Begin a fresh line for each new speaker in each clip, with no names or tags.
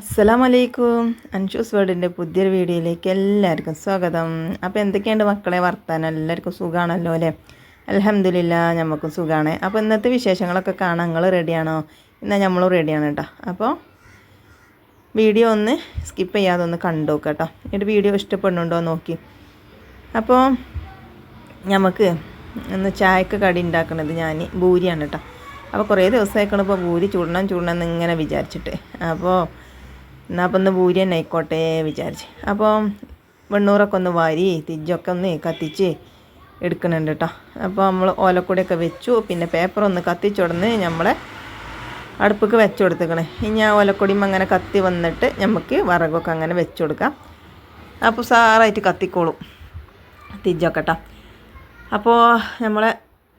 അസ്സലാമലൈക്കും. അൻഷൂസ് വേർഡിന്റെ പുതിയൊരു വീഡിയോയിലേക്ക് എല്ലാവർക്കും സ്വാഗതം. അപ്പോൾ എന്തൊക്കെയുണ്ട് മക്കളെ വർത്താനം? എല്ലാവർക്കും സുഖമാണല്ലോ അല്ലേ? അലഹമില്ല നമുക്കും സുഖമാണ് അപ്പോൾ ഇന്നത്തെ വിശേഷങ്ങളൊക്കെ കാണാൻ നിങ്ങൾ റെഡിയാണോ? എന്നാൽ നമ്മളും റെഡിയാണ് കേട്ടോ. അപ്പോൾ വീഡിയോ ഒന്ന് സ്കിപ്പ് ചെയ്യാതെ ഒന്ന് കണ്ടു കേട്ടോ. എന്റെ വീഡിയോ ഇഷ്ടപ്പെടുന്നുണ്ടോ നോക്കി. അപ്പോൾ നമുക്ക് ഇന്ന് ചായക്ക് കടി ഉണ്ടാക്കുന്നത് ഞാൻ ഭൂരിയാണ് കേട്ടോ. അപ്പോൾ കുറേ ദിവസമായിക്കണിപ്പോൾ ബൂരി ചൂടണം ചൂടണം എന്ന് ഇങ്ങനെ വിചാരിച്ചിട്ട്. അപ്പോൾ എന്നാൽ അപ്പം ഒന്ന് പൂരി തന്നെ ആയിക്കോട്ടെ വിചാരിച്ച്. അപ്പം വെണ്ണൂറൊക്കെ ഒന്ന് വാരി തിജ്ജൊക്കെ ഒന്ന് കത്തിച്ച് എടുക്കുന്നുണ്ട് കേട്ടോ അപ്പോൾ നമ്മൾ ഓലക്കൂടിയൊക്കെ വെച്ചു. പിന്നെ പേപ്പർ ഒന്ന് കത്തിച്ചുടന്ന് നമ്മളെ അടുപ്പൊക്കെ വെച്ചു കൊടുത്തേക്കണേ. ഇനി ആ ഓലക്കൊടിയും അങ്ങനെ കത്തി വന്നിട്ട് നമുക്ക് വിറകൊക്കെ അങ്ങനെ വെച്ചു കൊടുക്കാം. അപ്പോൾ സാറായിട്ട് കത്തിക്കോളും തിജ്ജൊക്കെ അപ്പോൾ നമ്മളെ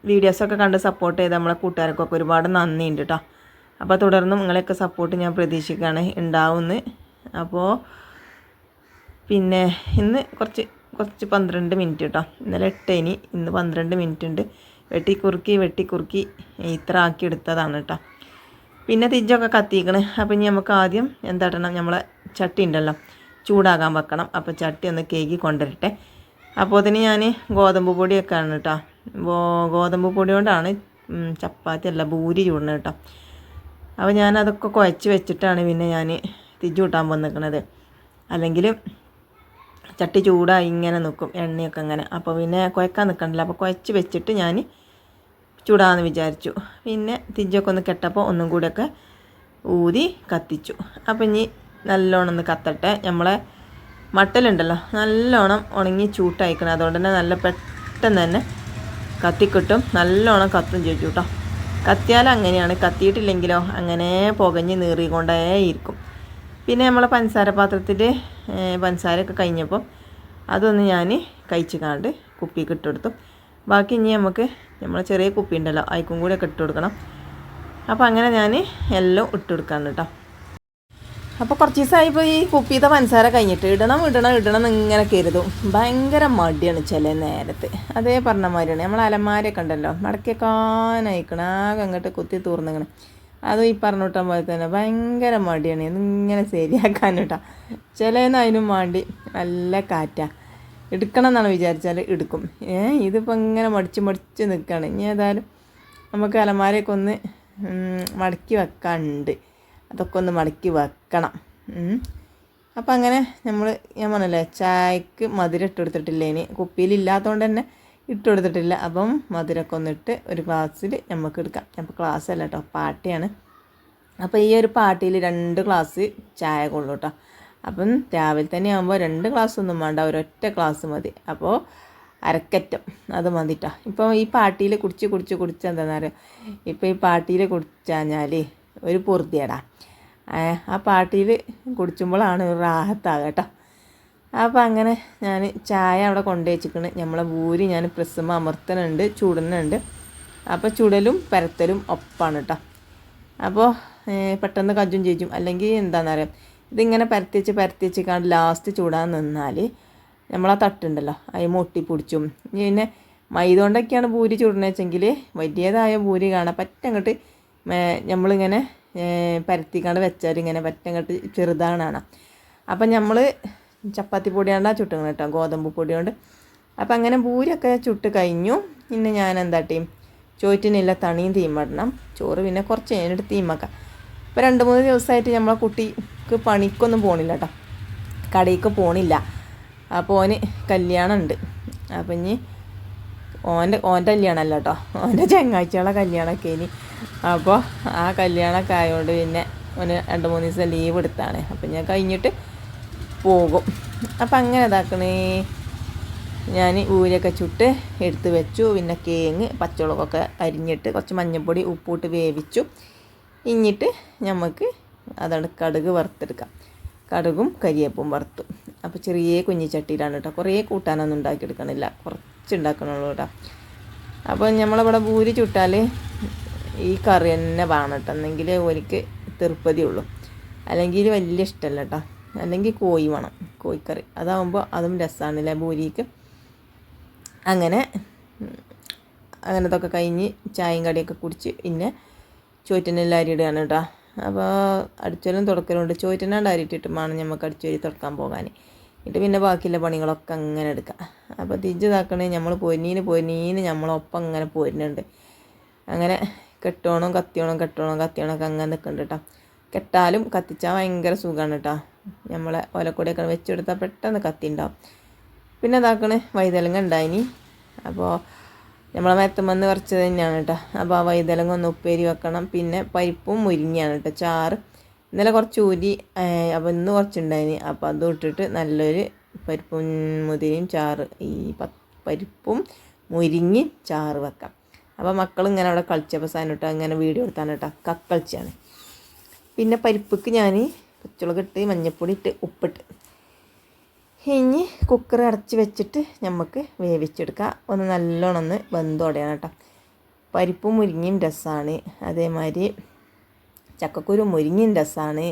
വീഡിയോസൊക്കെ കണ്ട് സപ്പോർട്ട് ചെയ്ത് നമ്മളെ കൂട്ടുകാർക്കൊക്കെ ഒരുപാട് നന്ദിയുണ്ട് കേട്ടോ അപ്പോൾ തുടർന്നും നിങ്ങളെയൊക്കെ സപ്പോർട്ട് ഞാൻ പ്രതീക്ഷിക്കുകയാണ് ഉണ്ടാവുമെന്ന്. അപ്പോൾ പിന്നെ ഇന്ന് കുറച്ച് കുറച്ച് പന്ത്രണ്ട് മിനിറ്റ് കേട്ടോ ഇന്നലെ എട്ടേനി ഇന്ന് പന്ത്രണ്ട് മിനിറ്റ് ഉണ്ട്. വെട്ടിക്കുറുക്കി വെട്ടിക്കുറുക്കി ഇത്ര ആക്കി എടുത്തതാണ് കേട്ടോ പിന്നെ തിജ്ജൊക്കെ കത്തിക്കണ്. അപ്പോൾ ഇനി നമുക്ക് ആദ്യം എന്താട്ടണം? നമ്മളെ ചട്ടി ഉണ്ടല്ലോ ചൂടാകാൻ വെക്കണം. അപ്പോൾ ചട്ടി ഒന്ന് കേക്ക് കൊണ്ടുവരട്ടെ. അപ്പോൾ അതിന് ഞാൻ ഗോതമ്പ് പൊടിയൊക്കെയാണ് കേട്ടോ ഗോതമ്പ് പൊടി കൊണ്ടാണ് ചപ്പാത്തി അല്ല ഭൂരി ചൂടണം കേട്ടോ അപ്പോൾ ഞാൻ അതൊക്കെ കുഴച്ച് വെച്ചിട്ടാണ് പിന്നെ ഞാൻ തിരിച്ചു കൂട്ടാൻ വന്നിരിക്കുന്നത് അല്ലെങ്കിൽ ചട്ടി ചൂടായി ഇങ്ങനെ നിൽക്കും എണ്ണയൊക്കെ അങ്ങനെ അപ്പോൾ പിന്നെ കുഴക്കാൻ നിൽക്കണ്ടല്ലോ അപ്പോൾ കുഴച്ച് വെച്ചിട്ട് ഞാൻ ചൂടാന്ന് വിചാരിച്ചു. പിന്നെ തിരിച്ചൊക്കെ ഒന്ന് കെട്ടപ്പോൾ ഒന്നും കൂടെയൊക്കെ ഊതി കത്തിച്ചു. അപ്പോൾ ഇനി നല്ലോണം ഒന്ന് കത്തട്ടെ. നമ്മളെ മട്ടലുണ്ടല്ലോ നല്ലോണം ഉണങ്ങി ചൂട്ടായിക്കണം. അതുകൊണ്ട് തന്നെ നല്ല പെട്ടെന്ന് തന്നെ കത്തിക്കിട്ടും. നല്ലോണം കത്തും ചോദിച്ചു കേട്ടോ. കത്തിയാൽ അങ്ങനെയാണ്. കത്തിയിട്ടില്ലെങ്കിലോ അങ്ങനെ പുകഞ്ഞ് നീറിക്കൊണ്ടേ ഇരിക്കും. പിന്നെ നമ്മളെ പഞ്ചസാര പാത്രത്തിൽ പഞ്ചസാരയൊക്കെ കഴിഞ്ഞപ്പം അതൊന്ന് ഞാൻ കഴിച്ച് കാണ്ട് കുപ്പിക്ക് ഇട്ട് കൊടുത്തു ബാക്കി ഇനി നമുക്ക് നമ്മൾ ചെറിയ കുപ്പി ഉണ്ടല്ലോ അതിക്കും കൂടെ ഒക്കെ ഇട്ട് കൊടുക്കണം അപ്പോൾ അങ്ങനെ ഞാൻ എല്ലാം ഇട്ട് കൊടുക്കാണ് കേട്ടോ അപ്പോൾ കുറച്ച് ദിവസമായിപ്പോൾ ഈ കുപ്പിയത്തെ പഞ്ചസാര കഴിഞ്ഞിട്ട് ഇടണം ഇടണം ഇടണം എന്നിങ്ങനെ കരുതും. ഭയങ്കര മടിയാണ് ചില നേരത്തെ. അതേ പറഞ്ഞ മാതിരിയാണ്. നമ്മൾ അലമാരൊക്കെ ഉണ്ടല്ലോ മടക്കിയേക്കാനായിക്കണം ആകെ അങ്ങോട്ട് കുത്തി തൂർന്നിങ്ങനെ അതും ഈ പറഞ്ഞിട്ട പോലെ തന്നെ ഭയങ്കര മടിയാണ്. ഇങ്ങനെ ശരിയാക്കാൻ കേട്ടോ ചിലന്ന് അതിനും വേണ്ടി നല്ല കാറ്റാ. എടുക്കണം എന്നാണ് വിചാരിച്ചാൽ എടുക്കും. ഏ ഇതിപ്പോൾ ഇങ്ങനെ മടിച്ച് മടിച്ച് നിൽക്കുകയാണ് ഇനി ഏതായാലും നമുക്ക് അലമാരയൊക്കെ ഒന്ന് മടക്കി വെക്കാനുണ്ട് അതൊക്കെ ഒന്ന് മടക്കി വെക്കണം. അപ്പം അങ്ങനെ നമ്മൾ ഞാൻ പറഞ്ഞല്ലേ ചായക്ക് മധുരം ഇട്ട് കൊടുത്തിട്ടില്ല ഇനി? കുപ്പിയിലില്ലാത്തതുകൊണ്ട് തന്നെ ഇട്ട് കൊടുത്തിട്ടില്ല. അപ്പം മധുരമൊക്കെ ഒന്നിട്ട് ഒരു ഗ്ലാസ്സിൽ നമുക്ക് എടുക്കാം. അപ്പോൾ ക്ലാസ് അല്ല കേട്ടോ പാട്ടിയാണ് അപ്പോൾ ഈ ഒരു പാട്ടിയിൽ രണ്ട് ഗ്ലാസ് ചായ കൊള്ളു കേട്ടോ അപ്പം രാവിലെ തന്നെ ആകുമ്പോൾ രണ്ട് ഗ്ലാസ് ഒന്നും വേണ്ട ഒരൊറ്റ ഗ്ലാസ് മതി. അപ്പോൾ അരക്കറ്റം അത് മതിട്ടോ ഇപ്പോൾ ഈ പാട്ടിയിൽ കുടിച്ച് കുടിച്ച് കുടിച്ച് എന്താണെന്ന് അറിയാം? ഇപ്പോൾ ഈ പാട്ടിയിൽ കുടിച്ചാൽ ഒരു പൂർത്തിയടാ. ആ പാട്ടിയിൽ കുടിച്ചുമ്പോഴാണ് ഒരു റാഹത്താകുക കേട്ടോ. അപ്പോൾ അങ്ങനെ ഞാൻ ചായ അവിടെ കൊണ്ടു നമ്മളെ ഭൂരി ഞാൻ പ്രസ്സുമ്മ അമർത്തനുണ്ട് ചുടുന്നുണ്ട്. അപ്പോൾ ചുടലും പരത്തലും ഒപ്പാണ് കേട്ടോ. അപ്പോൾ പെട്ടെന്ന് കജ്ജും ചേച്ചും അല്ലെങ്കിൽ എന്താണെന്നറിയാം ഇതിങ്ങനെ പരത്തി വെച്ച് പരത്തി വെച്ച് കാണ്ട് ലാസ്റ്റ് ചൂടാൻ നിന്നാൽ നമ്മളാ തട്ടുണ്ടല്ലോ അതിൽ മൊട്ടി പിടിച്ചും. പിന്നെ മൈദ കൊണ്ടൊക്കെയാണ് ഭൂരി ചുടണ വെച്ചെങ്കിൽ വലിയതായ ഭൂരി കാണാൻ പറ്റങ്ങോട്ട് നമ്മളിങ്ങനെ പരത്തിക്കാണ്ട് വെച്ചാൽ ഇങ്ങനെ പറ്റങ്ങട്ട് ചെറുതാണ് അപ്പം നമ്മൾ ചപ്പാത്തി പൊടിയാണ്ടാ ചുട്ടുന്നത് കേട്ടോ ഗോതമ്പ് പൊടി കൊണ്ട്. അപ്പം അങ്ങനെ പൂരൊക്കെ ചുട്ട് കഴിഞ്ഞു. പിന്നെ ഞാൻ എന്താട്ടി ചോറ്റിനില്ല തണിയും തീമിടണം ചോറ് പിന്നെ കുറച്ച് കഴിഞ്ഞിട്ട് തീമാക്കാം ഇപ്പോൾ രണ്ട് മൂന്ന് ദിവസമായിട്ട് നമ്മളെ കുട്ടിക്ക് പണിക്കൊന്നും പോണില്ല കേട്ടോ കടയിലേക്ക് പോണില്ല. അപ്പോൾ ഓന് കല്യാണം ഉണ്ട് അപ്പം ഇനി ഓന്റെ ഓന്റെ കല്യാണമല്ല കേട്ടോ ഓന്റെ ചങ്ങാഴ്ചകളെ കല്യാണമൊക്കെ ഇനി അപ്പോൾ ആ കല്യാണമൊക്കെ ആയതുകൊണ്ട് പിന്നെ ഒന്ന് രണ്ട് മൂന്ന് ദിവസം ലീവ് എടുത്താണ്. അപ്പം ഞാൻ കഴിഞ്ഞിട്ട് പോകും. അപ്പം അങ്ങനെ ഇതാക്കണേ. ഞാൻ ഊരൊക്കെ ചുട്ട് എടുത്ത് വെച്ചു. പിന്നെ കേങ്ങ് പച്ചമുളകൊക്കെ അരിഞ്ഞിട്ട് കുറച്ച് മഞ്ഞൾപ്പൊടി ഉപ്പൂട്ട് വേവിച്ചു. ഇഞ്ഞിട്ട് നമുക്ക് അതാണ് കടുക് വറുത്തെടുക്കാം. കടുകും കരിയേപ്പും വറുത്തു. അപ്പോൾ ചെറിയ കുഞ്ഞിച്ചട്ടിയിലാണ് കേട്ടോ കുറേ കൂട്ടാനൊന്നും ഉണ്ടാക്കിയെടുക്കണില്ല കുറച്ച് ഉണ്ടാക്കണുള്ളൂ കേട്ടോ അപ്പോൾ നമ്മളിവിടെ പൂരി ചുട്ടാൽ ഈ കറി തന്നെ വേണം കേട്ടോ എന്നെങ്കിൽ ഒരിക്കൽ തിരുപ്പതി ഉള്ളൂ. അല്ലെങ്കിൽ വലിയ ഇഷ്ടമല്ല കേട്ടോ അല്ലെങ്കിൽ കോഴി വേണം കോഴിക്കറി അതാവുമ്പോൾ അതും രസമാണല്ലേ ഭൂരിക്ക്. അങ്ങനെ അങ്ങനത്തൊക്കെ കഴിഞ്ഞ് ചായയും കടിയൊക്കെ കുടിച്ച് പിന്നെ ചോറ്റിനെല്ലാം ഇടുകയാണ് കേട്ടോ അപ്പോൾ അടിച്ചോലും തുടക്കലുണ്ട്. ചോറ്റനാണ്ട് അരിട്ടിട്ട് വേണം നമുക്ക് അടിച്ചോരി തുടക്കാൻ പോകാൻ എന്നിട്ട് പിന്നെ ബാക്കിയുള്ള പണികളൊക്കെ അങ്ങനെ എടുക്കാം. അപ്പോൾ തിരിച്ച് ഇതാക്കണേ നമ്മൾ പൊരിനീന് പൊരിനീന് നമ്മളൊപ്പം അങ്ങനെ പോരുന്നുണ്ട് അങ്ങനെ കെട്ടോണം കത്തിയോണം കെട്ടോണം കത്തിയോണമൊക്കെ അങ്ങനെ നിൽക്കുന്നുണ്ട് കേട്ടോ കെട്ടാലും കത്തിച്ചാൽ ഭയങ്കര സുഖമാണ് കേട്ടോ നമ്മളെ ഓലക്കൊടിയൊക്കെ വെച്ചെടുത്താൽ പെട്ടെന്ന് കത്തി ഉണ്ടാവും പിന്നെ ഇതാക്കണേ വൈതലങ്ങ ഉണ്ടായിനി അപ്പോൾ നമ്മളെ മരത്തുമെന്ന് കുറച്ച് തന്നെയാണ് കേട്ടോ അപ്പോൾ ആ വൈതലങ്ങ ഒന്ന് ഉപ്പേരി വെക്കണം. പിന്നെ പരിപ്പും മുരിങ്ങയാണ് കേട്ടോ ചാറ്. ഇന്നലെ കുറച്ച് ഊരി അപ്പോൾ ഇന്ന് കുറച്ചുണ്ടായിനി. അപ്പോൾ അതും ഇട്ടിട്ട് നല്ലൊരു പരിപ്പും മുതിരിയും ചാറ് ഈ പരിപ്പും മുരിങ്ങി ചാറ് വെക്കാം. അപ്പോൾ മക്കൾ ഇങ്ങനെ അവിടെ കളിച്ചപ്പോൾ സാധനം അങ്ങനെ വീഡിയോ എടുത്താണ് കേട്ടോ കക്കളിച്ചാണ് പിന്നെ പരിപ്പിക്ക് ഞാൻ പച്ചുളക് ഇട്ട് മഞ്ഞൾപ്പൊടി ഇട്ട് ഉപ്പിട്ട്. ഇനി കുക്കർ അടച്ച് വെച്ചിട്ട് നമുക്ക് വേവിച്ചെടുക്കുക ഒന്ന് നല്ലോണം ഒന്ന് വെന്തോടെയാണ് കേട്ടോ പരിപ്പും മുരിങ്ങയും രസമാണ് അതേമാതിരി ചക്കക്കുരു മുരിങ്ങയും രസമാണ്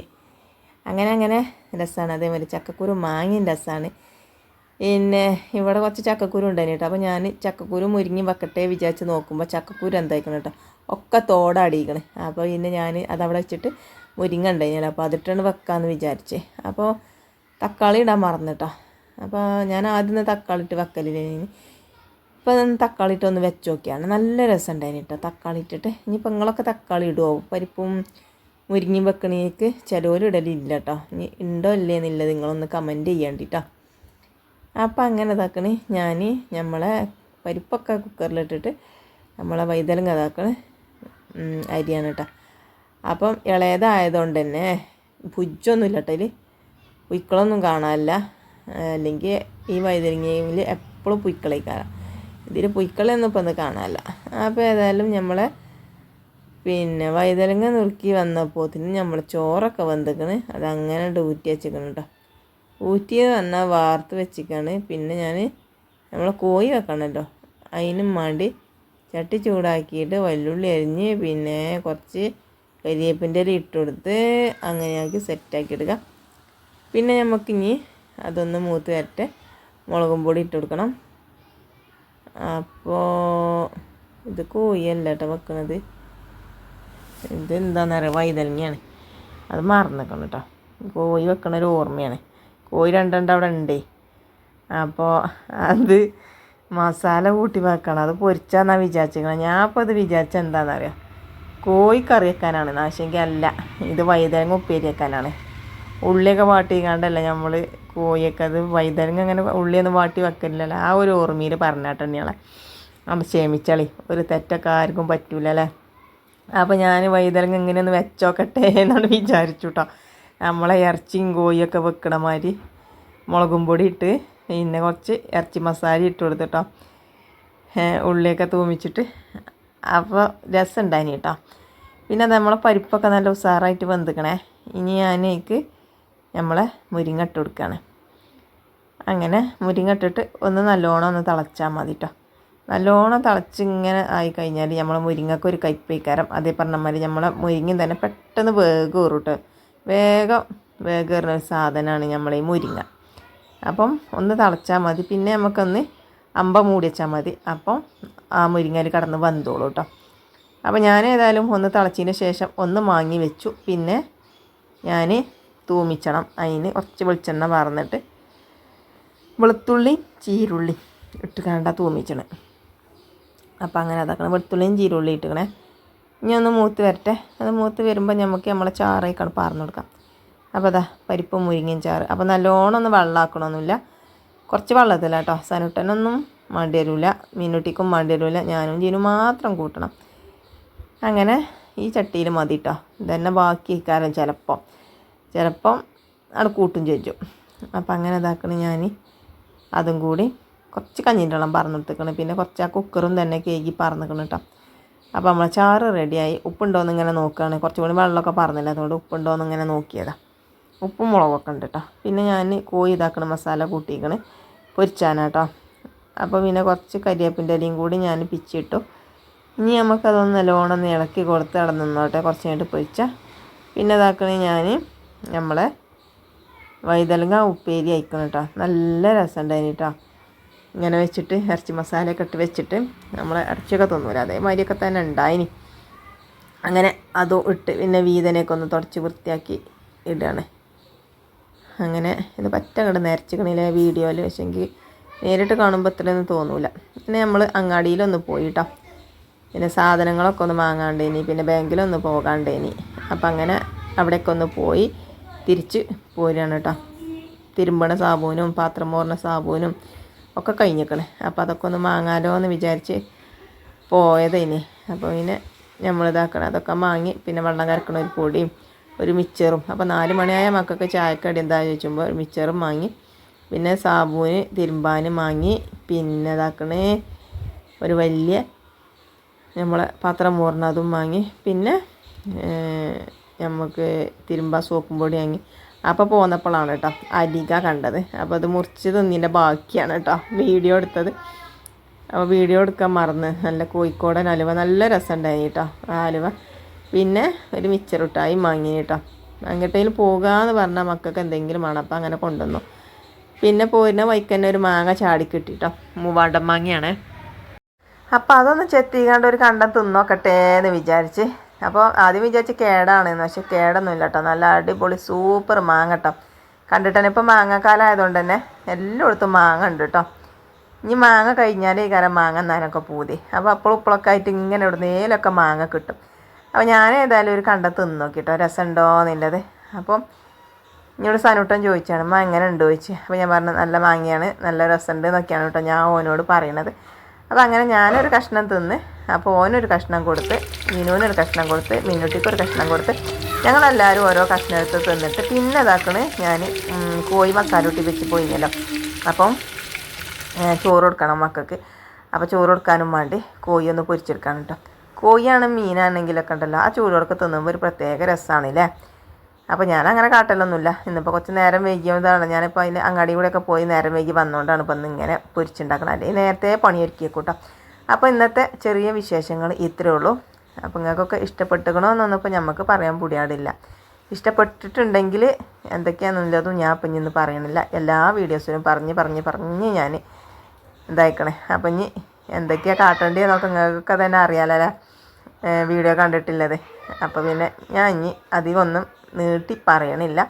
അങ്ങനെ അങ്ങനെ രസമാണ് അതേമാതിരി ചക്കക്കുരു മാങ്ങയും രസമാണ് പിന്നെ ഇവിടെ കുറച്ച് ചക്കക്കുരു ഉണ്ടായിരുന്നു കേട്ടോ. അപ്പോൾ ഞാൻ ചക്കക്കുരു മുരിങ്ങി വെക്കട്ടെ വിചാരിച്ച് നോക്കുമ്പോൾ ചക്കക്കുരു എന്തായിക്കണം കേട്ടോ. ഒക്കെ തോടടിയിക്കണേ അപ്പോൾ പിന്നെ ഞാൻ അതവിടെ വെച്ചിട്ട് മുരിങ്ങ ഉണ്ടായിരുന്നു അപ്പോൾ അതിട്ടാണ് വെക്കാമെന്ന് വിചാരിച്ചേ. അപ്പോൾ തക്കാളി ഇടാൻ മറന്നിട്ടോ അപ്പോൾ ഞാൻ ആദ്യം തക്കാളി ഇട്ട് വെക്കലില്ലേ ഇപ്പം തക്കാളി ഇട്ടൊന്ന് വെച്ച് നോക്കിയാണ്. നല്ല രസം ഉണ്ടായിന് കേട്ടോ തക്കാളി ഇട്ടിട്ട്. ഇനിയിപ്പോൾ നിങ്ങളൊക്കെ തക്കാളി ഇടുമോ പരിപ്പും മുരിങ്ങി വെക്കണേക്ക് ചിലവരും ഇടലില്ല കേട്ടോ. ഇനി ഉണ്ടോ ഇല്ലേ എന്നുള്ളത് നിങ്ങളൊന്ന് കമന്റ് ചെയ്യേണ്ടിട്ടോ അപ്പോൾ അങ്ങനെ ഇതാക്കണേ. ഞാൻ നമ്മളെ പരിപ്പൊക്കെ കുക്കറിലിട്ടിട്ട് നമ്മളെ വൈതലും കഥാക്കണ് അരിയാണ് കേട്ടോ അപ്പം ഇളയതായതുകൊണ്ട് തന്നെ പുജ്ജൊന്നുമില്ല കേട്ടോ ഇതിൽ പുയ്ക്കളൊന്നും കാണാനില്ല. അല്ലെങ്കിൽ ഈ വൈതരിങ്ങയിൽ എപ്പോഴും പുയ്ക്കളേക്കാരം. ഇതിൽ പുയ്ക്കളൊന്നും ഇപ്പം ഒന്ന് കാണാനില്ല. അപ്പോൾ ഏതായാലും നമ്മളെ പിന്നെ വൈതലങ്ങ നുറുക്കി വന്നപ്പോത്തിന് നമ്മൾ ചോറൊക്കെ വന്നിക്കണ് അതങ്ങനെ ഊറ്റി വെച്ചിരിക്കണം കേട്ടോ ഊറ്റിയത് വന്നാൽ വാർത്ത് വെച്ചിക്കാണ്. പിന്നെ ഞാൻ നമ്മൾ കോഴി വെക്കണമല്ലോ അതിനും വേണ്ടി ചട്ടി ചൂടാക്കിയിട്ട് വല്ലുള്ളി അരിഞ്ഞ് പിന്നെ കുറച്ച് കരിയേപ്പിന്റെ ഇല ഇട്ട് കൊടുത്ത് അങ്ങനെയാക്കി സെറ്റാക്കി എടുക്കാം. പിന്നെ നമുക്കിനി അതൊന്ന് മൂത്ത് വരട്ടെ. മുളകും പൊടി ഇട്ട് കൊടുക്കണം. അപ്പോൾ ഇത് കോഴിയല്ല കേട്ടോ വെക്കണത്. ഇത് എന്താണെന്ന് പറയുക വൈതലങ്ങയാണ് അത് മറന്നേക്കണം കേട്ടോ. കോഴി വെക്കണ ഒരു ഓർമ്മയാണ്. കോഴി രണ്ടെണ്ണം അവിടെ ഉണ്ടേ. അപ്പോൾ അത് മസാല കൂട്ടി വെക്കണം. അത് പൊരിച്ചാന്നാണ് വിചാരിച്ചിരിക്കണം. ഞാൻ അപ്പോൾ അത് വിചാരിച്ച എന്താണെന്നറിയാം കോഴി കറി വെക്കാനാണ്. നാശെങ്കിൽ അല്ല. ഇത് വൈതരങ്ങ ഉപ്പേരി വെക്കാനാണ്. ഉള്ളിയൊക്കെ വാട്ടി കണ്ടല്ല നമ്മൾ കോഴിയൊക്കെ അത് വൈതരങ്ങ അങ്ങനെ ഉള്ളിയൊന്നും വാട്ടി വെക്കലില്ലല്ലോ. ആ ഒരു ഓർമ്മയിൽ പറഞ്ഞാട്ടെണ്ണിയാളെ അപ്പം ക്ഷമിച്ചളി. ഒരു തെറ്റൊക്കെ ആർക്കും പറ്റൂലല്ലേ. അപ്പോൾ ഞാൻ വൈതരങ്ങ ഇങ്ങനെയൊന്ന് വെച്ചോക്കട്ടെ എന്നാണ് വിചാരിച്ചു കേട്ടോ നമ്മളെ ഇറച്ചിയും കോഴിയൊക്കെ വെക്കണ മാതിരി മുളകും പൊടി ഇട്ട് പിന്നെ കുറച്ച് ഇറച്ചി മസാല ഇട്ട് കൊടുത്തിട്ടോ. ഉള്ളിയൊക്കെ തൂമിച്ചിട്ട്. അപ്പോൾ രസം ഉണ്ടായിന് കേട്ടോ. പിന്നെ നമ്മളെ പരിപ്പൊക്കെ നല്ല ഉഷാറായിട്ട് വെന്തിക്കണേ. ഇനി ഞാനേക്ക് നമ്മളെ മുരിങ്ങ ഇട്ട് കൊടുക്കുകയാണ് അങ്ങനെ മുരിങ്ങ ഇട്ടിട്ട് ഒന്ന് നല്ലോണം ഒന്ന് തിളച്ചാൽ മതി കേട്ടോ നല്ലോണം തിളച്ച് ഇങ്ങനെ ആയി കഴിഞ്ഞാൽ നമ്മൾ മുരിങ്ങക്കൊരു ഒരു കയ്പ്പയ്ക്കാരം അതേ പറഞ്ഞ മാതിരി നമ്മളെ മുരിങ്ങ തന്നെ പെട്ടെന്ന് വേഗം കേട്ടോ വേഗം വേഗം ഒരു സാധനമാണ് നമ്മൾ ഈ മുരിങ്ങ. അപ്പം ഒന്ന് തിളച്ചാൽ മതി. പിന്നെ നമുക്കൊന്ന് അമ്പ മൂടി വെച്ചാൽ മതി. അപ്പം ആ മുരിങ്ങയിൽ കടന്ന് വന്നോളൂ കേട്ടോ അപ്പോൾ ഞാൻ ഏതായാലും ഒന്ന് തിളച്ചതിന് ശേഷം ഒന്ന് മാങ്ങി വെച്ചു. പിന്നെ ഞാൻ തൂമിച്ചണം. അതിന് കുറച്ച് വെളിച്ചെണ്ണ പറന്നിട്ട് വെളുത്തുള്ളി ചീരുള്ളി ഇട്ട് കണ്ട തൂമിച്ചണം. അപ്പം അങ്ങനെ അതാക്കണം. വെളുത്തുള്ളിയും ചീരുള്ളി ഇട്ടുക്കണേ. ഇനി ഒന്ന് മൂത്ത് വരട്ടെ. അത് മൂത്ത് വരുമ്പോൾ നമുക്ക് നമ്മളെ ചാറേക്കാണ് പാർന്നു കൊടുക്കാം. അപ്പോൾ അതാ പരിപ്പ് മുരിങ്ങയും ചാറ്. അപ്പോൾ നല്ലോണം ഒന്ന് വെള്ളമാക്കണമൊന്നുമില്ല കുറച്ച് വെള്ളത്തില്ല കേട്ടോ സനുട്ടനൊന്നും മണ്ടി വരില്ല മീനുട്ടിക്കും മണ്ടി വരില്ല ഞാനും ജീനും മാത്രം കൂട്ടണം. അങ്ങനെ ഈ ചട്ടിയിൽ മതി കേട്ടോ ഇതന്നെ ബാക്കി കാരണം ചിലപ്പം. ചിലപ്പം അവിടെ കൂട്ടും ചോദിച്ചു അപ്പം അങ്ങനെ ഇതാക്കണം ഞാൻ അതും കൂടി കുറച്ച് കഞ്ഞിന്റെ വെള്ളം പറന്നെടുത്തേക്കണം പിന്നെ കുറച്ച് ആ കുക്കറും തന്നെ കേകി പറന്നിക്കണം കേട്ടോ അപ്പോൾ നമ്മൾ ചാറ് റെഡിയായി. ഉപ്പുണ്ടോയെന്ന് ഇങ്ങനെ നോക്കുകയാണ് കുറച്ചും കൂടി വെള്ളമൊക്കെ പറഞ്ഞില്ല? അതുകൊണ്ട് ഉപ്പുണ്ടോയെന്ന് ഇങ്ങനെ നോക്കിയതാണ് ഉപ്പും മുളകൊക്കെ ഉണ്ട് കേട്ടോ പിന്നെ ഞാൻ കോഴി ഇതാക്കണ മസാല കൂട്ടിക്കണ് പൊരിച്ചാനാട്ടോ. അപ്പോൾ പിന്നെ കുറച്ച് കരിയേപ്പിന്റെ ഇലയും കൂടി ഞാൻ പിച്ചിട്ടു. ഇനി നമുക്കതൊന്ന് നല്ലോണം ഒന്ന് ഇളക്കി കൊടുത്ത് നിന്നോട്ടെ കുറച്ച് കഴിഞ്ഞിട്ട് പൊരിച്ചാൽ പിന്നെ ഇതാക്കണേ ഞാൻ നമ്മളെ വൈതലങ്ങ ഉപ്പേരി അയക്കണം കേട്ടോ നല്ല രസം ഉണ്ടായിന് കേട്ടോ ഇങ്ങനെ വെച്ചിട്ട് ഇറച്ചി മസാലയൊക്കെ ഇട്ട് വെച്ചിട്ട് നമ്മൾ ഇറച്ചിയൊക്കെ തിന്നൂല. അതേമാതിരിയൊക്കെ തന്നെ ഉണ്ടായിനി. അങ്ങനെ അതും ഇട്ട് പിന്നെ വീതനെയൊക്കെ ഒന്ന് തുടച്ച് വൃത്തിയാക്കി ഇടുകയാണ് അങ്ങനെ ഇത് പറ്റ അങ്ങോട്ട് നിരച്ചിക്കണില്ലേ വീഡിയോയിൽ പക്ഷെങ്കിൽ നേരിട്ട് കാണുമ്പോൾ ഇത്രയൊന്നും തോന്നൂല. പിന്നെ നമ്മൾ അങ്ങാടിയിലൊന്ന് പോയി കേട്ടോ പിന്നെ സാധനങ്ങളൊക്കെ ഒന്ന് വാങ്ങാണ്ടേനി. പിന്നെ ബാങ്കിലൊന്ന് പോകാണ്ടേനി. അപ്പം അങ്ങനെ അവിടെയൊക്കെ ഒന്ന് പോയി തിരിച്ച് പോരുകയാണ് കേട്ടോ. തിരുമ്പണ സാബൂനും പാത്രം മോറിന സാബൂനും ഒക്കെ കഴിഞ്ഞിക്കണേ. അപ്പോൾ അതൊക്കെ ഒന്ന് വാങ്ങാലോ എന്ന് വിചാരിച്ച് പോയതിനി. അപ്പോൾ പിന്നെ നമ്മൾ ഇതാക്കണം അതൊക്കെ വാങ്ങി പിന്നെ വെള്ളം കരക്കണ ഒരു പൊടിയും ഒരു മിച്ചറും. അപ്പോൾ നാല് മണിയായ മക്കൾക്ക് ചായക്കടി എന്താ ചോദിച്ചുമ്പോൾ ഒരു മിച്ചറും വാങ്ങി പിന്നെ സാബൂന് തിരുമ്പാനും വാങ്ങി പിന്നെ ഇതാക്കണേ ഒരു വലിയ നമ്മളെ പാത്രം മൂർന്നതും വാങ്ങി പിന്നെ നമുക്ക് തിരുമ്പ സോപ്പും പൊടി വാങ്ങി. അപ്പോൾ പോന്നപ്പോഴാണ് കേട്ടോ അരിക കണ്ടത്. അപ്പോൾ അത് മുറിച്ച് തിന്നിന്റെ ബാക്കിയാണ് കേട്ടോ വീഡിയോ എടുത്തത്. അപ്പോൾ വീഡിയോ എടുക്കാൻ മറന്ന്. നല്ല കോഴിക്കോടൻ അലുവ നല്ല രസമുണ്ടായി കേട്ടോ ആ അലുവ. പിന്നെ ഒരു മിച്ചറുട്ടായി വാങ്ങി കേട്ടോ. അങ്ങോട്ടേൽ പോകാമെന്ന് പറഞ്ഞാൽ മക്കൾക്ക് എന്തെങ്കിലും വേണം. അപ്പം അങ്ങനെ കൊണ്ടുവന്നു. പിന്നെ പോരുന്ന വൈക്കന്നെ ഒരു മാങ്ങ ചാടി കിട്ടിട്ടോ മൂവാണ്ടൻ മാങ്ങയാണ്. അപ്പോൾ അതൊന്ന് ചെത്തിക്കാണ്ട് ഒരു കണ്ടം തിന്നോക്കട്ടെ എന്ന് വിചാരിച്ച് അപ്പോൾ ആദ്യം വിചാരിച്ച് കേടാണെന്ന് പക്ഷെ കേടൊന്നുമില്ല കേട്ടോ നല്ല അടിപൊളി സൂപ്പർ മാങ്ങ കേട്ടോ കണ്ടിട്ട് ഇപ്പോൾ മാങ്ങക്കാലം ആയതുകൊണ്ട് തന്നെ എല്ലായിടത്തും മാങ്ങ ഉണ്ട് കേട്ടോ ഇനി മാങ്ങ കഴിഞ്ഞാൽ ഈ കാലം മാങ്ങ എന്നാലൊക്കെ പൂതി. അപ്പോൾ അപ്പോഴും ഇപ്പോഴൊക്കെ ആയിട്ട് ഇങ്ങനെ എവിടുന്നേലൊക്കെ മാങ്ങ കിട്ടും. അപ്പോൾ ഞാൻ ഏതായാലും ഒരു കണ്ട തിന്ന് നോക്കിട്ടോ. രസമുണ്ടോ എന്നുള്ളത് അപ്പം ഇങ്ങോട്ട് സനൂട്ടൻ ചോദിച്ചാണ് അമ്മ എങ്ങനെ ഉണ്ട് അപ്പോൾ ഞാൻ പറഞ്ഞു നല്ല മാങ്ങയാണ് നല്ല രസമുണ്ട് എന്നൊക്കെയാണ് കേട്ടോ ഞാൻ ഓനോട് പറയണത്. അപ്പോൾ അങ്ങനെ ഞാനൊരു കഷ്ണം തിന്ന് അപ്പോൾ ഓനൊരു കഷ്ണം കൊടുത്ത് മീനുവിനൊരു കഷ്ണം കൊടുത്ത് മീനുട്ടിക്കൊരു കഷ്ണം കൊടുത്ത് ഞങ്ങളെല്ലാവരും ഓരോ കഷ്ണം എടുത്ത് തിന്നിട്ട് പിന്നെ ഇതാക്കണ് ഞാൻ കോഴി മസാല ഇട്ടി വെച്ച് പോയിഞ്ഞല്ലോ അപ്പം ചോറ് കൊടുക്കണം മക്കൾക്ക്. അപ്പോൾ ചോറ് കൊടുക്കാനും വേണ്ടി കോഴി ഒന്ന് പൊരിച്ചെടുക്കണം കേട്ടോ കോഴിയാണ് മീനാണെങ്കിലൊക്കെ ഉണ്ടല്ലോ ആ ചൂടോടൊക്കെ തിന്നുമ്പോൾ ഒരു പ്രത്യേക രസമാണ് അല്ലേ അപ്പോൾ ഞാൻ അങ്ങനെ കാട്ടലൊന്നുമില്ല. ഇന്നിപ്പോൾ കുറച്ച് നേരം വൈകിയതാണ്. ഞാനിപ്പോൾ അതിന് അങ്ങാടി കൂടെയൊക്കെ പോയി നേരം വൈകി വന്നുകൊണ്ടാണ് ഇപ്പം ഇങ്ങനെ പൊരിച്ചുണ്ടാക്കണം അല്ലെങ്കിൽ നേരത്തെ പണിയൊരുക്കിയേക്കൂട്ടോ. അപ്പോൾ ഇന്നത്തെ ചെറിയ വിശേഷങ്ങൾ ഇത്രയേ ഉള്ളൂ. അപ്പോൾ നിങ്ങൾക്കൊക്കെ ഇഷ്ടപ്പെട്ടുകണമെന്നൊന്നും ഇപ്പോൾ നമുക്ക് പറയാൻ പൂടിയാടില്ല. ഇഷ്ടപ്പെട്ടിട്ടുണ്ടെങ്കിൽ എന്തൊക്കെയാണെന്നുള്ളതും ഞാൻ ഇപ്പം ഇന്ന് പറയണില്ല. എല്ലാ വീഡിയോസിലും പറഞ്ഞ് പറഞ്ഞ് പറഞ്ഞ് ഞാൻ ഇതായിക്കണേ. അപ്പം ഇനി എന്തൊക്കെയാണ് കാട്ടേണ്ടതെന്നൊക്കെ നിങ്ങൾക്കൊക്കെ തന്നെ അറിയാലോ വീഡിയോ കണ്ടിട്ടില്ലത്. അപ്പോൾ പിന്നെ ഞാൻ ഇനി അധികം ഒന്നും നീട്ടി പറയണില്ല.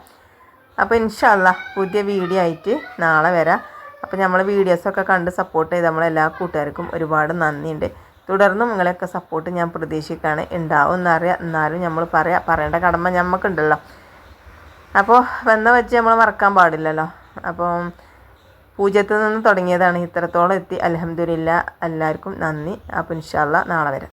അപ്പോൾ ഇൻഷല്ല പുതിയ വീഡിയോ ആയിട്ട് നാളെ വരാം. അപ്പോൾ നമ്മൾ വീഡിയോസൊക്കെ കണ്ട് സപ്പോർട്ട് ചെയ്ത് നമ്മളെല്ലാ കൂട്ടുകാർക്കും ഒരുപാട് നന്ദിയുണ്ട്. തുടർന്നും നിങ്ങളെയൊക്കെ സപ്പോർട്ട് ഞാൻ പ്രതീക്ഷിക്കുകയാണ്. ഉണ്ടാവും എന്നറിയാം. എന്നാലും നമ്മൾ പറയാം പറയേണ്ട കടമ ഞമ്മക്കുണ്ടല്ലോ. അപ്പോൾ വന്ന വെച്ച് നമ്മൾ മറക്കാൻ പാടില്ലല്ലോ. അപ്പോൾ പൂജ്യത്തിൽ നിന്ന് തുടങ്ങിയതാണ്. ഇത്രത്തോളം എത്തി. അലഹമ്മദില്ല എല്ലാവർക്കും നന്ദി. അപ്പോൾ ഇൻഷാല്ല നാളെ വരാം.